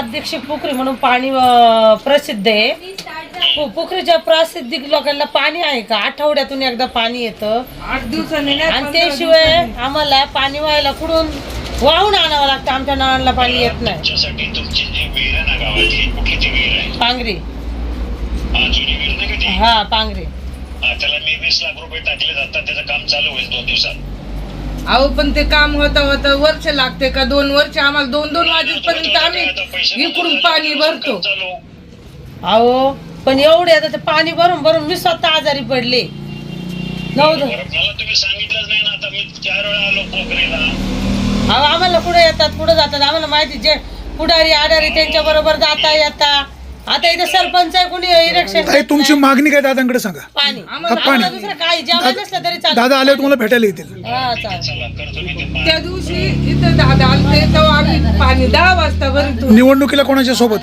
प्रादेशिक पोखरी म्हणून पाणी प्रसिद्ध आहे. पो- पोखरीच्या प्रासिद्धिक लोकांना पाणी आहे का? आठवड्यातून एकदा पाणी येतं. आठ दिवसांनी नाही, आणि पंधरा त्याशिवाय दिवसांनी. आम्हाला पाणी व्हायला कुठून? वाहून आणावं लागतं. आमच्या नळाला पाणी येत नाही. तुमच्यासाठी तुमची जी विहीर आहे ना गावातली कुठली ती विहीर आहे? पांगरी. हा जुनी विहीर नाही का ती? हा पांगरी. हा त्याला मी वीस लाख रुपये टाकले जातात. त्याचं काम चालू होईल दोन दिवसात. अहो पण ते काम होता होता वर्ष लागते का? दोन वर्ष आम्हाला दोन दोन वाजेपर्यंत आम्ही इकडून पाणी भरतो. अहो पण एवढे आता ते पाणी भरून भरून मी स्वतः आजारी पडले. नऊ द- बरं, मला तुम्ही सांगितलंच नाही ना आता मी चार वेळा आलो पोखरीला अहो आम्हाला कुठे येतात? कुठे जातात? आम्हाला माहिती जे पुढारी आडारी त्यांच्या बरोबर जाता येता. आता इथे सरपंच आहे कुणी इलेक्शन ताई तुमची मागणी काय दादांकडे सांगा. पाणी. आम्हाला आम्हाला दुसरं काही जेवण नसलं तरी चालेल दादा आल्यावर तुम्हाला भेटायला येतील. हा चालेल. पाणी. त्या दिवशी इथं दादा आलते तेव्हा आम्ही पाणी दहा वाजता भरतो निवडणुकीला कोणाच्या सोबत?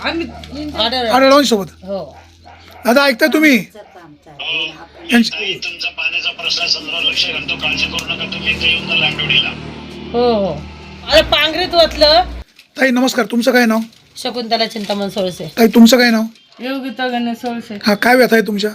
आम्ही आढळवांच्या सोबत? हो. दादा ऐकताय तुम्ही? हो. यांची- ताई, तुमचा पाण्याचा प्रश्न संदर्भात लक्ष घालतो काळजी करू नका तुम्ही इथे येऊन जा लांडोडीला हो हो. अरे पांघरीत ओतलं. ताई नमस्कार. तुमचं काय नाव? शकुंतला चिंतामण सोळसे. ताई तुमचं काय नाव? योगिता गणेश सोळशे हा काय व्यथा आहे तुमच्या?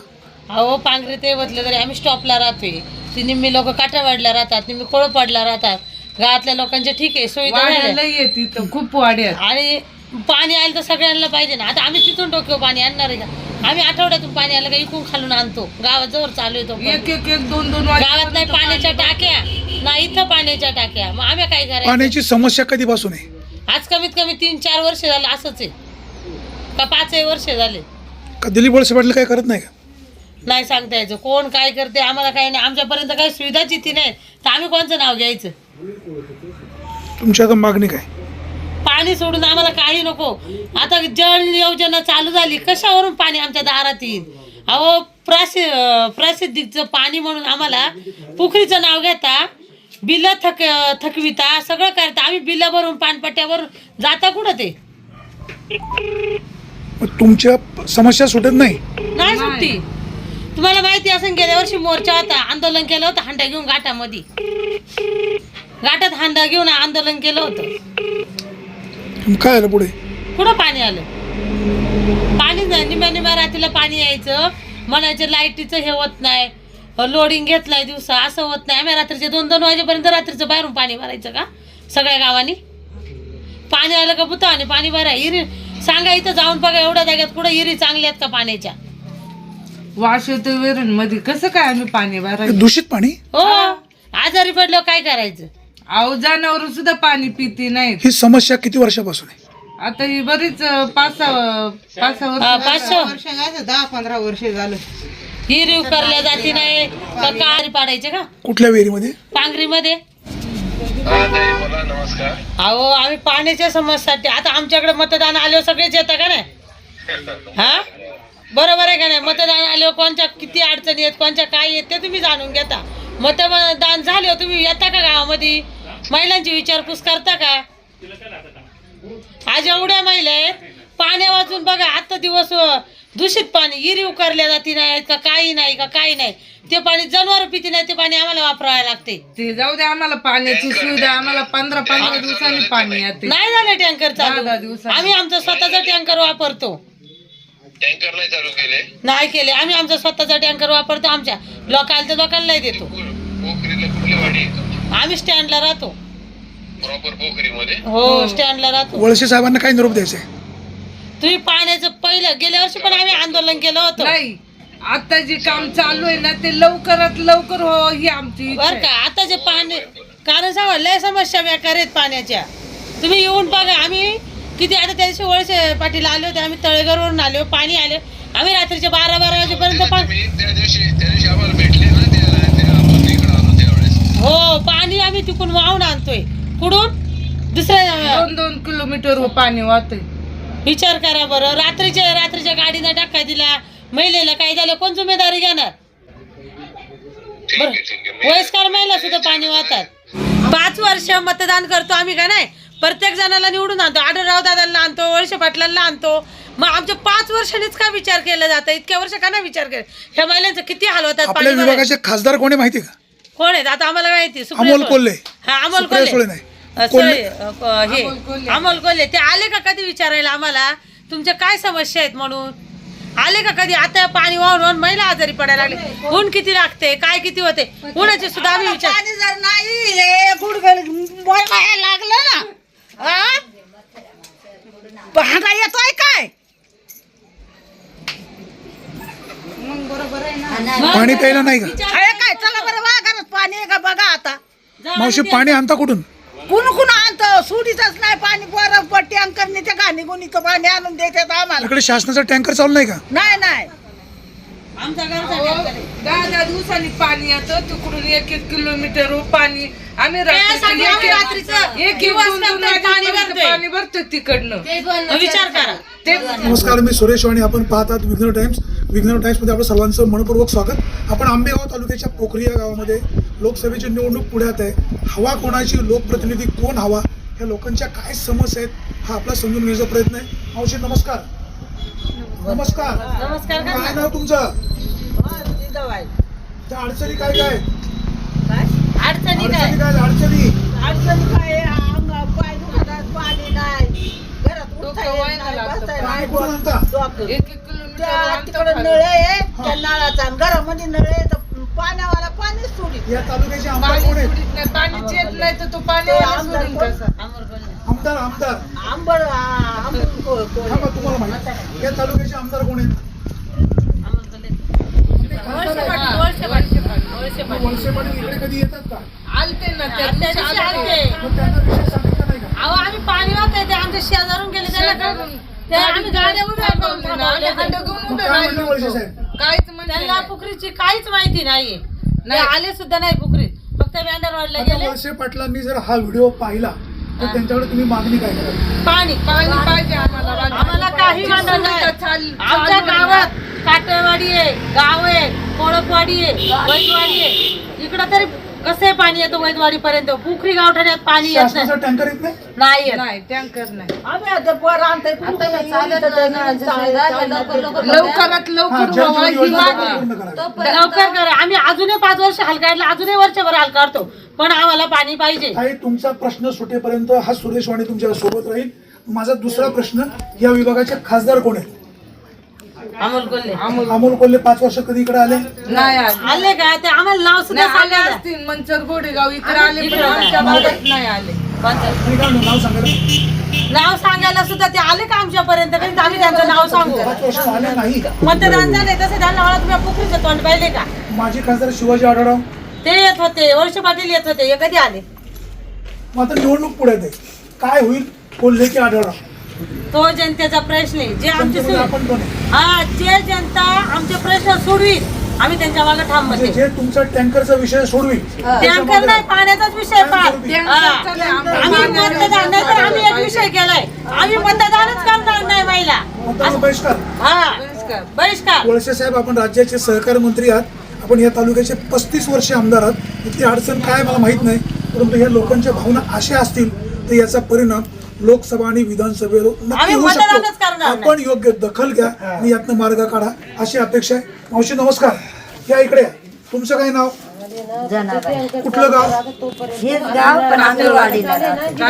अहो पांघरीत हे ओतलं तरी आम्ही स्टॉपला राहतोय. ती निम्मी लोक काठावाडला राहतात निम्मी कोळपाडला राहतात. गावातल्या लोकांचे ठीक आहे सुविधा येत इथं खूप वाड्यात आणि पाणी आलं तर सगळ्यांना पाहिजे ना. आता आम्ही तिथून डोक्यावर पाणी आणणार आहे का? आम्ही आठवड्यातून पाणी आलं का इकून खालून आणतो. गावात जवळ चालू येतो एक एक एक दोन दोन गावात नाही पाण्याच्या टाक्या. ना इथं पाण्याच्या टाक्या. मग आम्ही काय करायचं? पाण्याची समस्या कधीपासून आहे? आज कमीत कमी तीन चार वर्ष झालं असंच आहे. का पाचही वर्ष झाले. का दिलीप वळसे पाटील काय करत नाही का? नाही सांगता यायचं. कोण काय करते आम्हाला काही नाही. आमच्यापर्यंत काही सुविधाच येते नाही तर आम्ही कोणचं नाव घ्यायचं? तुमची आता मागणी काय? पाणी सोडून आम्हाला काही नको. आता जल योजना चालू झाली कशावरून पाणी आमच्या दारात येईल? अहो प्रसि प्रसिद्धीचं पाणी म्हणून आम्हाला पुखरीचं नाव घेता. बिल थक थकविता सगळं करता आम्ही बिल भरून पाणपट्ट्यावर जाता कुठं ते? मग तुमच्या समस्या सुटत नाही? नाही सुट्टी तुम्हाला माहिती असेल गेल्या वर्षी मोर्चा होता आंदोलन केलं होतं हांडा घेऊन घाटामध्ये. घाटात हांडा घेऊन आंदोलन केलं होतं. मग काय आलं पुढे? कुठं पाणी आलं? पाणी नाही निम्या निम्या रात्रीला पाणी यायचं. म्हणायचं लाईटीचं हे होत नाही. लोडिंग घेतलाय दिवसा. असं होत नाही. आम्ही रात्रीचे दोन दोन वाजेपर्यंत रात्रीचं बाहेरून पाणी भरायचं का? सगळ्या गावानी? पाणी आलं का बुता आणि पाणी भराय इरी सांगा इथं जाऊन बघा एवढ्या जाग्यात कुठं इरी चांगल्या आहेत का पाण्याच्या? वाश येतो मध्ये कसं काय आम्ही पाणी भरायचं? दूषित पाणी? हो. आजारी पडल्यावर काय करायचं? अहो जनावर सुद्धा पाणी पिती नाहीत. ही समस्या किती वर्षापासून आहे? आता ही बरीच अं, पाच सहा पाच सहा वर्ष पाचशे दहा पंधरा वर्ष झालं. हिरी उकरल्या जाती नाही. का कारी पाडायचे का? कुठल्या विहिरीमध्ये? पांगरीमध्ये हा बोला नमस्कार अहो आम्ही पाण्याच्या समस्यासाठी आता आमच्याकडे मतदान आल्यावर सगळेच येतं का नाही? हा? बरोबर आहे का नाही? मतदान आल्यावर कोणत्या किती अडचणी आहेत कोणत्या काय आहेत ते तुम्ही जाणून घेता. मतदान झाल्यावर तुम्ही येता का गावामध्ये? महिलांची विचारपूस करता का? आज एवढ्या महिला आहेत. पाण्या वाचून बघा आता दिवस दूषित पाणी इरी उकारल्या जाती नाही का काही नाही का काही नाही. ते पाणी जनावर पिती नाही ते पाणी आम्हाला वापरायला लागते. ते जाऊ दे आम्हाला पाण्याची सुविधा आम्हाला पंधरा पंधरा दिवसांनी पाणी येते. नाही झालं टँकर दहा चालू दिवसांनी. आम्ही आमचा स्वतःचा टँकर वापरतो. टँकर नाही चालू केले. नाही केले. आम्ही आमचा स्वतःचा टँकर वापरतो आमच्या लोकांना तर लोकांनाही देतो. पोखरीला कुठली वाडी आहे तुमची? आम्ही स्टँडला राहतो. प्रॉपर पोखरीमध्ये? हो स्टँडला राहतो. वळसे साहेबांना काय निरोप द्यायचा? आहे तुम्ही पाण्याचं पहिलं गेल्या वर्षी पण आम्ही आंदोलन केलं होतं. नाही आता जे काम चालू आहे ना ते लवकरात लवकर हो ही आमची इच्छा बर आहे. का? आता जे पाणी कारण सांगा लय समस्या बेकार आहेत पाण्याच्या. तुम्ही येऊन बघा आम्ही किती आता त्या दिवशी वळसे पाटील आले होते आम्ही तळेघरवरून आलो पाणी आले. आम्ही रात्रीचे बारा बारा वाजेपर्यंत पा- तुम्ही त्या दिवशी त्या दिवशी आम्हाला भेटले ना त्या त्या आपण इकडे आलो त्यावेळेस. हो पाणी आम्ही तिकडून वाहून आणतोय. कुठून? दुसऱ्या दोन दोन किलोमीटर पाणी वाहतंय. विचार करा बरं. रात्रीच्या रात्रीच्या गाडीनं टाका दिला महिलेला काय झालं? कोण जिम्मेदारी घेणार? वयस्कर महिला सुद्धा पाणी वाहतात. पाच वर्ष मतदान करतो आम्ही का नाही? प्रत्येक जणाला निवडून आणतो. आढळराव दादांना आणतो वळसे पाटलांना आणतो. मग आमच्या पाच वर्षांनीच का विचार केला जातं इतक्या वर्ष का नाही विचार केला? ह्या महिलांचं किती हाल होतात आपल्या पाणी भरायला? विभागाचे खासदार कोणी माहिती आहे का? कोण आहेत आता आम्हाला माहिती सुप्रिया अमोल. कोल्हे. हा अमोल सुप्रिया सुळे कोल्हे नाही. हे अमोल कोल्हे. ते आले का कधी विचारायला आम्हाला? तुमच्या काय समस्या आहेत म्हणून? आले का कधी? आता पाणी वाहून वाहून महिला आजारी पडायला लागले. ऊन किती लागते? काय किती होते? उन्हाचे सुद्धा आम्ही विचार पाणी जर नाही हे गुडघे लागलं. ना हा? भांडा येतोय काय? पाणी प्यायला नाही का? अरे काय चला बरं वाघारच पाणी आहे का बघा आता. मावशी पाणी आणता कुठून? कुण कुण आणतं. सुडीतच नाही पाणी बरं पट्टी अंकरने त्या घाणी गुणीचं पाणी आणून देतात आम्हाला. इकडे शासनाचा टँकर चालू नाही का? नाही नाही. आमच्या. दहा दहा दिवसांनी पाणी येतं. तिकडून एक एक किलोमीटर पाणी. आम्ही रात्रीचं त्यासाठी एक- आम्ही रात्रीचं एक एक दिवस दोन दोन पाणी वाजेपर्यंत भरतोय. पाणी भरतो तिकडनं. विचार करा. ते नमस्कार मी सुरेश वाणी. आपण पाहतात विघ्न टाइम्स. विघ्न टाइम्समध्ये आपलं सर्वांचं मनपूर्वक स्वागत. आपण आंबेगाव तालुक्याच्या पोखरी या गावामध्ये लोकसभेची निवडणूक पुढ्यात आहे. हवा कोणाची? लोकप्रतिनिधी कोण हवा? या लोकांच्या काय समस्या आहेत? हा आपला समजून घेण्याचा प्रयत्न आहे. मावशी नमस्कार. नमस्कार. नमस्कार काय नाव तुमचं? त्या अडचणी काय काय? अडचणी काय? अडचणी? काय? अडचणी काय पाय दुखतात पाणी नाही. एक तिकडे. नळ आहे त्या नळाचा आणि घरामध्ये नळ आहे तर पाण्यावाला पाणी सोडित. या तालुक्याचे आमदार कोण आहेत? येत नाही तर तो पाणी ते आमदार हा तुम्हाला माहिती. या तालुक्याचे आमदार कोण आहेत? अमर बोलले. वळसे पाटील, वळसे इकडे कधी येतात का? आलते ना त्या दिवशी आलते. मग त्यांना विषय का अहो आम्ही पाणी वाहतोय ते आमच्या शेजारून गेले त्याला काय ते आम्ही गाड्या उभ्या करून ते. मग काय म्हणले राहिले वळसे होतो. साहेब? काहीच त्यांना. पुखरीची काहीच माहिती नाहीये. ते. आले सुद्धा नाही पुखरीत. फक्त बँडर वाढला आता गेले. वळसे पाटलांनी जर हा व्हिडिओ पाहिला तर त्यांच्याकडे तुम्ही मागणी काय कराल? पाणी पाणी पाहिजे आम्हाला. आम्हाला. काही जी वाटत नाही. सुविधा चाल- आमच्या चालू. गावात काटेवाडी आहे गाव आहे कोळपवाडी आहे वैदवाडी आहे. इकडं तरी कसं पाणी येतं वैदवाडी पर्यंत पुखरी गावठाण्यात पाणी येत नाही. शासनाचा टँकर येत नाही? नाही येत. नाही टँकर नाही. आम्ही आता पोरं आणतोय कुठं तर ते चालत लवकरात हा, लवकर जल व्हावा जीवन ही योजना मागणी. पूर्ण करा. लवकर करा. आम्ही अजूनही पाच वर्ष हाल काढला अजूनही वर्षभर हाल काढतो पण आम्हाला पाणी पाहिजे. काही तुमचा प्रश्न सुटेपर्यंत हा सुरेश वाणी तुमच्यासोबत राहील. माझा दुसरा प्रश्न या विभागाचे खासदार कोण आहेत? अमोल कोल्हे. अमोल कोल्हे पाच वर्ष कधी इकडे आले? नाही आले. आले का ते आम्हाला नाव सुद्धा नाही, आले असतील. मंचर गोडेगाव इकडे आले पण इकडे आमच्या नाही. भागात नाही आले. आणि काय नाव सांगायला? नाव सांगायला सुद्धा ते आले का आमच्यापर्यंत? कधी आम्ही त्यांचं नाव सांगू? पाच वर्ष आले नाही. मतदान झाले तसे त्यांना मला तुम्ही पुखरीचं तोंड पाहिले का? माजी खासदार शिवाजी आढळराव. ते येत होते वर्ष पाटील येत होते हे कधी आले? मग आता निवडणूक पुढे आहे. काय होईल कोल्हे की आढळराव? तो जनतेचा प्रश्न आहे. जे आमचे हा जे जनता आमचे प्रश्न सोडवील आम्ही त्यांच्या मागे ठाम म्हणजे जे तुमचा टँकरचा विषय सोडवी टँकर नाही पाण्याचाच विषय आम्ही मतदान नाही तर आम्ही एक विषय केलाय. आम्ही मतदानच करणार नाही महिला. हा. बहिष्कार. बहिष्कार. वळसे साहेब आपण राज्याचे सहकार मंत्री आहात. आपण या तालुक्याचे पस्तीस वर्षे आमदार आहात. इथली अडचण काय मला माहीत नाही. परंतु या लोकांच्या भावना अशा असतील तर याचा परिणाम लोकसभा आणि विधानसभेवर नक्की होऊ शकतो. आपण योग्य दखल घ्या आणि यातनं मार्ग काढा अशी अपेक्षा आहे. मावशी नमस्कार. या इकडे. तुमचं काय नाव? कुठलं गाव.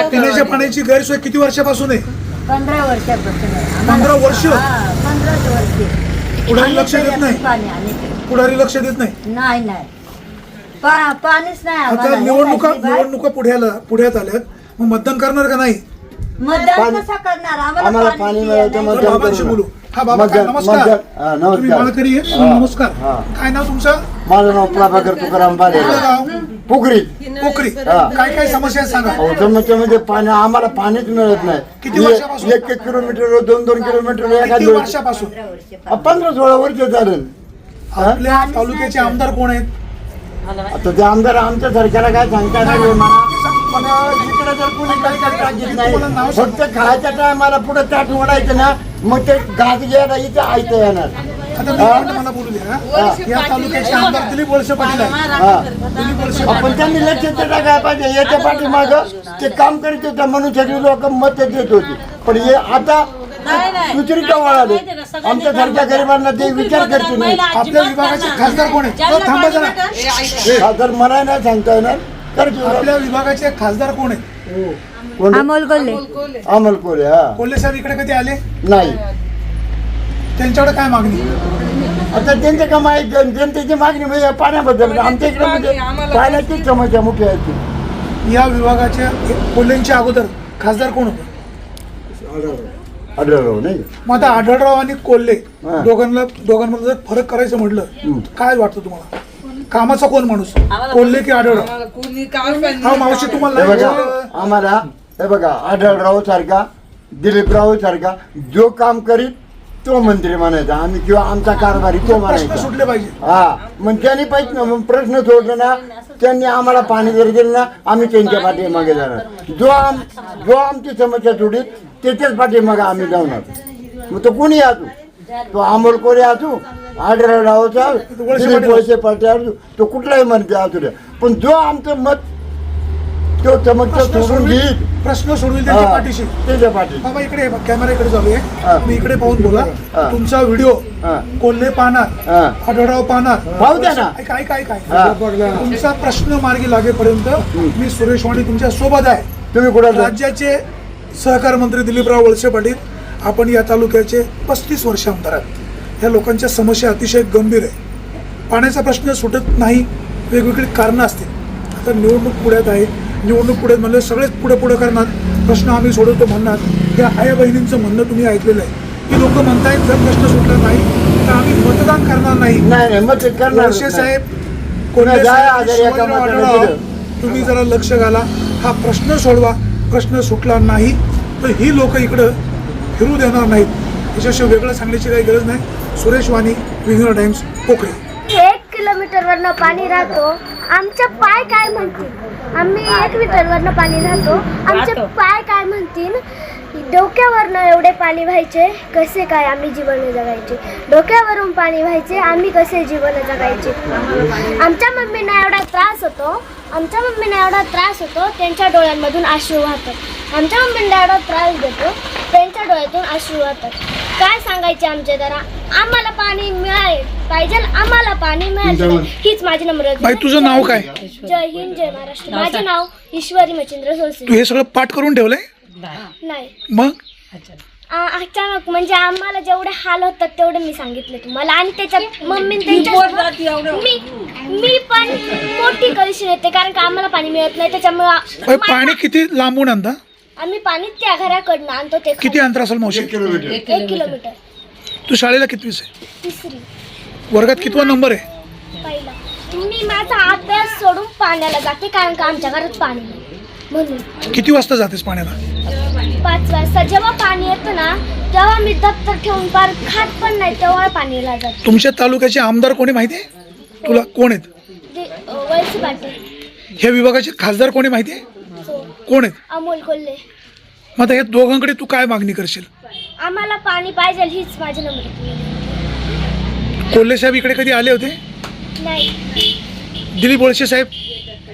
पिण्याच्या पाण्याची गैरसोय किती वर्षापासून आहे? पंधरा वर्षापासून वर्ष? पुढारी लक्ष देत नाही. पुढारी लक्ष देत नाही? नाही नाही. पा- पाणीच नाही आता. निवडणुका? निवडणुका पुढ्याला पुढ्यात आल्यात. मग मतदान करणार का नाही? मतदान कसं करणार आम्हाला पाणी मिळालं तर नाही. तर मतदान बाबांशी करू बोलू ना. हा बाबा काय मतदान- नमस्कार मतदान- हा, नमस्कार. तुम्ही माळकरी आहे? हा. नमस्कार हा. काय नाव तुमचं माझं नाव प्रभाकर तुकाराम बाले कुठलं गाव पुकरी पोखरी हा. काय काय समस्या सांगा अहो, समस्यामध्ये पाणी आम्हाला पाणीच मिळत नाही किती वर्षापासून? एक एक किलोमीटर दोन दोन किलोमीटर एका किती वर्षापासून पंधरा सोळा वर्ष झालं आपल्या तालुक्याचे आमदार कोण आहेत आता ते आमदार आमच्या सरकारला काय सांगता नाही मला. पण इकडे जर कोणी काही नाव नाही. फक्त खायच्या टायमाला पुढे ताट ओढायचं ना मग ते घास घ्यायला इथे ऐकता येणार. आता मी म्हणतो मला बोलू द्या. हा. या तालुक्याचे आमदार दिलीप वळसे पाटील आहेत. हा. दिलीप वळसे आपण त्यांनी लक्ष ते टाकायला पाहिजे? याच्या पाठीमाग ते काम करीत होते म्हणून सगळी लोक मत देत होती. पण हे आता नाही, नाही. दुसरी का वळाले आमच्या सारख्या काम गरिबांना ते विचार करते नाही आपल्या विभागाचे खासदार नाही. कोण आहेत? थांबा पाणी जरा. तर मला नाही सांगता येणार आपल्या विभागाचे खासदार कोण आहेत? कोण अमोल कोल्हे. अमल कोरे हा. कोल्हे साहेब इकडे कधी आले? नाही. त्यांच्याकडे काय मागणी? आता त्यांचं का माहिती जनतेची मागणी म्हणजे या पाण्याबद्दल. आमच्या इकडे म्हणजे पाण्याची समस्या मुख्य आहे ती. या विभागाच्या कोल्हेंच्या अगोदर खासदार कोण होते? आढळराव नाही मग आता आढळराव आणि कोल्हे हा. दोघांना दोघांमध्ये जर फरक करायचं म्हटलं काय वाटतं तुम्हाला? कामाचा कोण माणूस? कोल्हे की आढळराव काय हा मावशी तुम्हाला हे बघा विचारलं. आम्हाला हे बघा आढळराव सारखा दिलीपराव सारखा जो काम करीत तो मंत्री म्हणायचा. आम्ही किंवा आमचा कारभारी तो प्रश्न म्हणायचा. सुटले पाहिजे. हा मग त्यांनी पाहिजे ना मग प्रश्न सोडले ना त्यांनी आम्हाला पाणी जर दिलं ना आम्ही त्यांच्या पाठीमागे जाणार. जो आम जो आमची समस्या सोडीत त्याच्याच पाठीमागे आम्ही जाणार. मग तो कोणी असू तो अमोल कोरे असू दिलीप पाटील. वळसे पाटील असू तो कुठलाही म्हणते असू द्या पण जो आमचं मत तो प्रश्न सोडून घेईल प्रश्न त्यांच्या हा, पाठीशी त्याच्या पाठी बाबा इकडे कॅमेरा इकडे चालू. आहे मी इकडे पाहून बोला. तुमचा व्हिडिओ. कोल्हे पाहणार हा. आढळराव पाहणार पाहू द्या ना. ऐका हा. ऐका. तुमचा प्रश्न मार्गी लागेपर्यंत मी सुरेश वाणी तुमच्यासोबत आहे तुम्ही कुठं राज्याचे सहकार मंत्री दिलीपराव वळसे पाटील आपण या तालुक्याचे पस्तीस वर्ष आमदार आहेत. ह्या लोकांच्या समस्या अतिशय गंभीर आहे. पाण्याचा प्रश्न सुटत नाही वेगवेगळी कारणं असतील. आता निवडणूक पुढ्यात आहे. निवडणूक पुढ्यात म्हणलं सगळेच पुढे पुढे करणार. प्रश्न आम्ही सोडवतो म्हणणार. त्या आया बहिणींचं म्हणणं तुम्ही ऐकलेलं आहे. की लोक म्हणतायत जर प्रश्न सुटला नाही तर आम्ही मतदान करणार नाही. साहेब. तुम्ही जरा लक्ष घाला. हा प्रश्न सोडवा. प्रश्न सुटला नाही तर ही लोक इकडं फिरू देणार नाहीत. त्याच्याशिवाय वेगळं सांगण्याची काही गरज नाही. सुरेश वाणी विघ्न टाइम्स पोखरे. एक किलोमीटरवरनं पाणी राहतो. आमचे पाय काय म्हणतील? आम्ही एक मीटरवरनं पाणी राहतो. आमचे पाय काय म्हणतील? डोक्यावरनं एवढे पाणी व्हायचे कसे काय आम्ही जीवन जगायचे? डोक्यावरून पाणी व्हायचे आम्ही कसे जीवन जगायचे? आमच्या मम्मीना एवढा त्रास होतो आमच्या मम्मीना एवढा त्रास होतो त्यांच्या डोळ्यांमधून अश्रू वाहतात. आमच्या मम्मीला एवढा त्रास देतो त्यांच्या डोळ्यातून अश्रू वाहतात. काय सांगायचे आमचे जरा? आम्हाला पाणी मिळाले पाहिजे आम्हाला पाणी मिळालं हीच माझी नम्र बाई तुझं नाव काय? जय हिंद जय महाराष्ट्र. माझे नाव ईश्वरी मच्छिंद्र तू सोलसे हे सगळं पाठ करून ठेवलंय? नाही. मग? आ- अचानक म्हणजे आम्हाला जेवढे हाल होतात तेवढे मी सांगितले तुम्हाला. आणि त्याच्यात मम्मी त्यांच्या मी मी पण मोठी कळशी येते कारण का आम्हाला पाणी मिळत नाही त्याच्यामुळे पाणी किती लांबून आणता? आम्ही पाणी त्या घराकडनं आणतो ते किती अंतर असेल मावशी एक किलोमीटर. तू शाळेला कितवीस आहे? तिसरी. वर्गात कितवा नंबर आहे? पहिला. मी माझा अभ्यास सोडून पाण्याला जाते कारण का आमच्या घरात पाणी नाही. म्हणून. किती वाजता जातेस पाण्याला? पाच वाजता जेव्हा पाणी येतं ना तेव्हा मी दप्तर ठेवून पार खात पण नाही तेव्हा पाणीला जाते तुमच्या तालुक्याचे आमदार कोणी माहिती आहे? तुला कोण आहेत? ते, अ, वळसे पाटील. ह्या विभागाचे खासदार कोणी माहिती आहे? हो, कोण आहेत? अमोल कोल्हे. मग आता या दोघांकडे तू काय मागणी करशील? आम्हाला पाणी पाहिजे हीच माझी नम्र कोल्हे साहेब इकडे कधी आले होते? नाही. दिलीप वळसे साहेब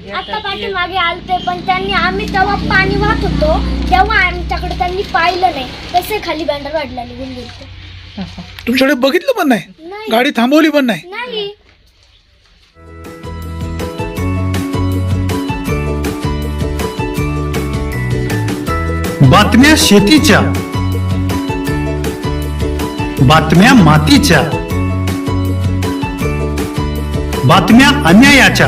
आता पाठीमागे आलते पण त्यांनी आम्ही तेव्हा पाणी वाहत होतो तेव्हा आमच्याकडे त्यांनी पाहिलं नाही. तसे खाली बँडर वाढला निघून गेले तुमच्याकडे बघितलं पण नाही? नाही. गाडी थांबवली पण नाही? नाही. बातम्या शेतीच्या. बातम्या मातीच्या. बातम्या अन्यायाच्या.